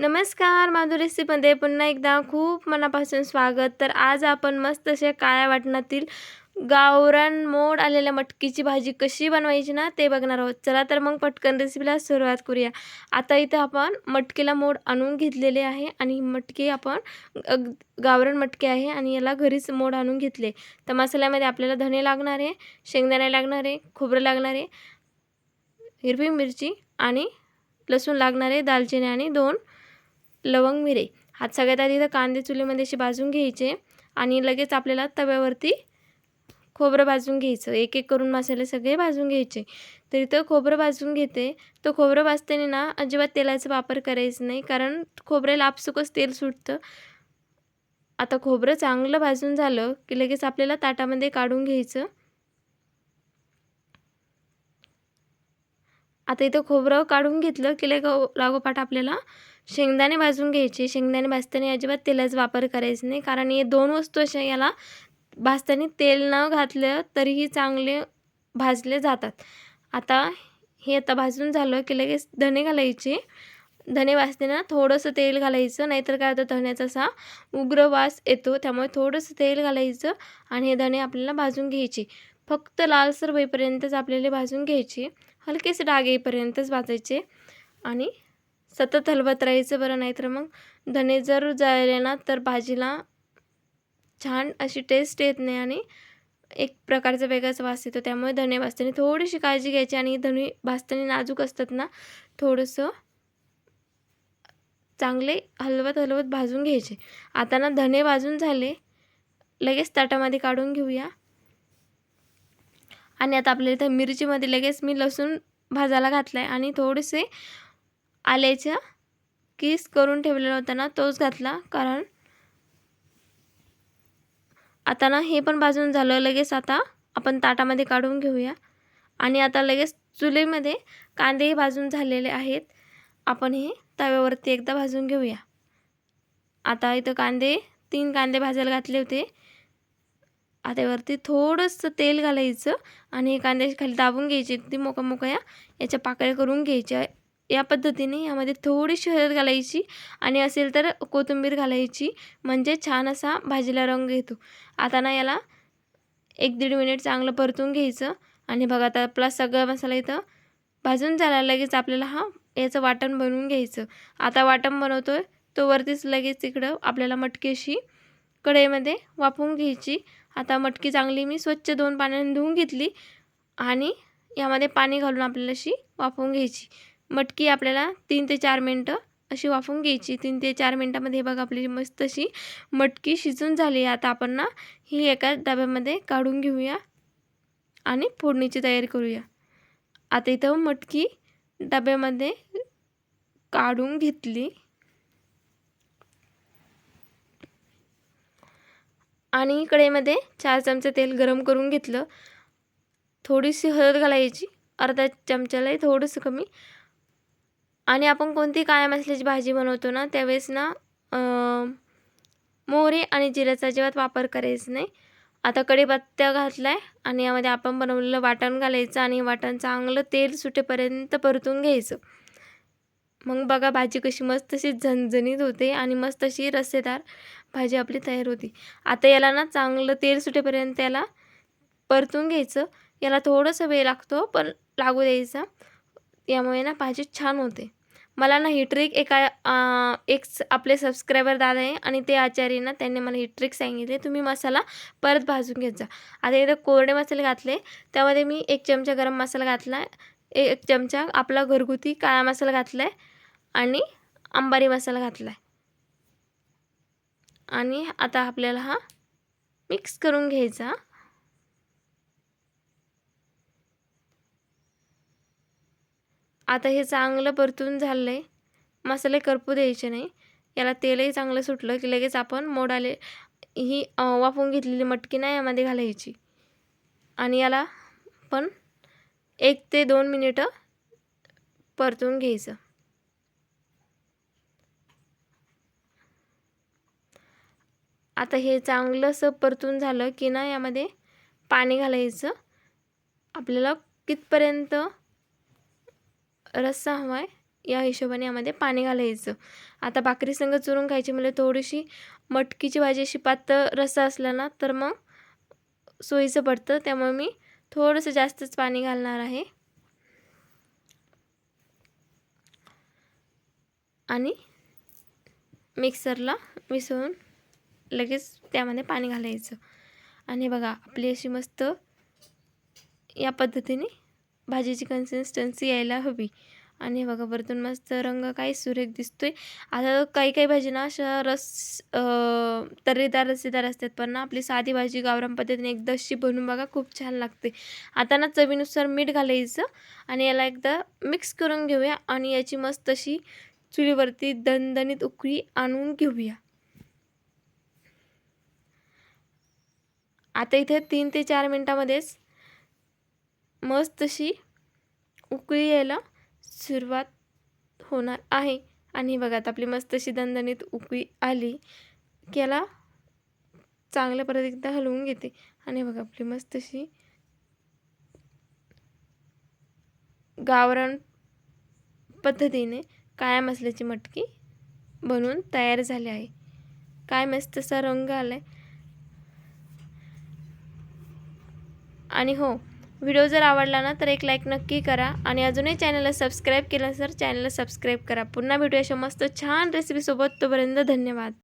नमस्कार माधुरी रेसिपीमध्ये पुन्हा एकदा खूप मनापासून स्वागत. तर आज आपण मस्त अशा काळ्या वाटणातील गावरान मोड आलेल्या मटकीची भाजी कशी बनवायची ना ते बघणार आहोत. चला तर मग पटकन रेसिपीला सुरुवात करूया. आता इथं आपण मटकीला मोड आणून घेतलेले आहे आणि मटकी आपण गावरान मटकी आहे आणि याला घरीच मोड आणून घेतले. तर मसाल्यामध्ये आपल्याला धने लागणार आहे शेंगदाणे लागणार आहे खोबरं लागणार आहे हिरवी मिरची आणि लसूण लागणार आहे दालचिनी आणि दोन लवंग मिरे. हात सगळ्यात आधी इथं कांदे चुलीमध्ये असे भाजून घ्यायचे आणि लगेच आपल्याला तव्यावरती खोबरं भाजून घ्यायचं. एक एक करून मसाले सगळे भाजून घ्यायचे. तर इथं खोबरं भाजून घेते. तर खोबरं भाजताना ना अजिबात तेलाचा वापर करायचा नाही कारण खोबरे आपसुकच तेल सुटतं. आता खोबरं चांगलं भाजून झालं की लगेच आपल्याला ताटामध्ये काढून घ्यायचं. आता इथं खोबरं काढून घेतलं की लग लागोपाठ आपल्याला. शेंगदाणे भाजून घ्यायचे. शेंगदाणे भाजताना अजिबात तेलाचा वापर करायचा नाही कारण हे दोन वस्तू अशा याला भाजताना तेल न घातलं तरीही चांगले भाजले जातात. आता हे आता भाजून झालं की लगेच धणे घालायचे. धणे भाजताना थोडंसं तेल घालायचं नाहीतर काय होतं धण्याचा असा उग्र वास येतो त्यामुळे थोडंसं तेल घालायचं आणि हे धणे आपल्याला भाजून घ्यायचे. फक्त लालसर होईपर्यंतच आपल्याला भाजून घ्यायचे. हलकेसे डाग येईपर्यंतच भाजायचे आणि सतत हलवत राहायचं बरं नाही तर मग धने जर जायले ना तर भाजीला छान अशी टेस्ट येत नाही आणि एक प्रकारचा वेगळाच वास येतो. त्यामुळे धने भाजताना थोडीशी काळजी घ्यायची आणि धने भाजताना नाजूक असतात ना थोडंसं चांगले हलवत हलवत भाजून घ्यायचे. आता ना धने भाजून झाले लगेच ताटामध्ये काढून घेऊया. आणि आता आपल्या इथं मिरचीमध्ये लगेच मी लसूण भाजायला घातला आहे आणि थोडेसे आल्याच्या किस करून ठेवलेला होता ना तोच घातला. कारण आता ना हे पण भाजून झालं. लगेच आता आपण ताटामध्ये काढून घेऊया. आणि आता लगेच चुलीमध्ये कांदेही भाजून झालेले आहेत. आपण हे तव्यावरती एकदा भाजून घेऊया. आता इथं कांदे तीन कांदे भाजायला घातले होते. आता थोडंसं तेल घालायचं आणि कांद्याची खाली दाबून घ्यायची ती मोका मोकळ्या याच्या पाकळ्या करून घ्यायच्या. या पद्धतीने यामध्ये थोडीशी हळद घालायची आणि असेल तर कोथिंबीर घालायची. म्हणजे छान असा भाजीला रंग येतो. आता ना याला एक दीड मिनिट चांगलं परतून घ्यायचं आणि बघा आता आपला सगळा मसाला इथं भाजून झाला. लगेच आपल्याला हा याचं वाटण बनवून घ्यायचं. आता वाटण बनवतो आहे तो वरतीच लगेच इकडं आपल्याला मटकेशी कढईमध्ये वाफवून घ्यायची. आता मटकी चांगली मी स्वच्छ दोन पाण्याने धुवून घेतली आणि यामध्ये पाणी घालून आपल्याला अशी वाफवून घ्यायची. मटकी आपल्याला तीन ते चार मिनटं अशी वाफवून घ्यायची. तीन ते चार मिनटामध्ये बघा आपली मस्त अशी मटकी शिजून झाली आता आपण ना ही एका डब्यामध्ये काढून घेऊया आणि फोडणीची तयारी करूया. आता इथं मटकी डब्यामध्ये काढून घेतली. आणि कढईमध्ये चार चमचे तेल गरम करून घेतलं. थोडीशी हळद घालायची अर्धा चमच्यालाही थोडंसं कमी. आणि आपण कोणती काळ्या मसाल्याची भाजी बनवतो ना त्यावेळेस ना मोहरी आणि जिऱ्याचा अजिबात वापर करायचा नाही. आता कढीपत्ता घातला आहे आणि यामध्ये आपण बनवलेलं वाटण घालायचं आणि वाटण चांगलं तेल सुटेपर्यंत परतून घ्यायचं. मग बघा भाजी कशी मस्त अशी झणझणीत होते आणि मस्त अशी रस्सेदार भाजी आपली तयार होती. आता याला ना चांगलं तेल सुटेपर्यंत याला परतून घ्यायचं. याला थोडंसं वेळ लागतो पण लागू द्यायचा. यामुळे ना भाजी छान होते. मला ना ही ट्रिक एका एक आपले सबस्क्रायबर दादा आहे आणि ते आचार्य ना त्यांनी मला ही ट्रिक सांगितली. तुम्ही मसाला परत भाजून घेत जा. आता एकदा कोरडे मसाले घातले त्यामध्ये मी एक चमचा गरम मसाला घातला आहे एक चमचा आपला घरगुती काळा मसाला घातला आहे आणि अंबारी मसाला घातला आहे आणि आता आपल्याला हा मिक्स करून घ्यायचा. आता हे चांगलं परतून झालं आहे मसाले करपू द्यायचे नाही. याला तेलही चांगलं सुटलं की लगेच आपण मोडाले ही वाफवून घेतलेली मटकी नाही यामध्ये घालायची. आणि याला पण एक ते दोन मिनिटं परतून घ्यायचं. आता हे चांगलंसं परतून झालं की ना यामध्ये पाणी घालायचं. आपल्याला कितपर्यंत रस्सा हवा आहे या हिशोबाने यामध्ये पाणी घालायचं. आता भाकरी संग चुरून खायची म्हणजे थोडीशी मटकीची भाजी अशी पातळ रस्सा असला ना तर मग सोयीचं पडतं. त्यामुळे मी थोडंसं जास्तच पाणी घालणार आहे. आणि मिक्सरला मिसळून लगेच त्यामध्ये पाणी घालायचं. आणि बघा आपली अशी मस्त या पद्धतीने भाजीची कन्सिस्टन्सी यायला हवी. आणि बघा वरतून मस्त रंग काही सुरेख दिसतोय. आता काही काही भाजी ना अशा रस तर्रीदार रस्सीदार असतात पण ना आपली साधी भाजी गावरान पद्धतीने एकदा अशी बनवून बघा खूप छान लागते. आता ना चवीनुसार मीठ घालायचं आणि याला एकदा मिक्स करून घेऊया आणि याची मस्त अशी चुलीवरती दणदणीत उकळी आणून घेऊया. आता इथे तीन ते चार मिनटामध्येच मस्त अशी उकळी यायला सुरुवात होणार आहे. आणि बघा आता आपली मस्त अशी दणदणीत उकळी आली की याला चांगल्या परत एकदा हलवून घेते. आणि बघा आपली मस्त अशी गावरान पद्धतीने काळ्या मसाल्याची मटकी बनवून तयार झाली आहे. काय मस्त असा रंग आला आहे आणि हो व्हिडिओ जर आवडला ना तर एक लाईक नक्की करा. आणि अजूनही चॅनलला सबस्क्राईब केलं तर चॅनलला सबस्क्राईब करा. पुन्हा भेटूया अशा मस्त छान रेसिपीसोबत तोपर्यंत धन्यवाद.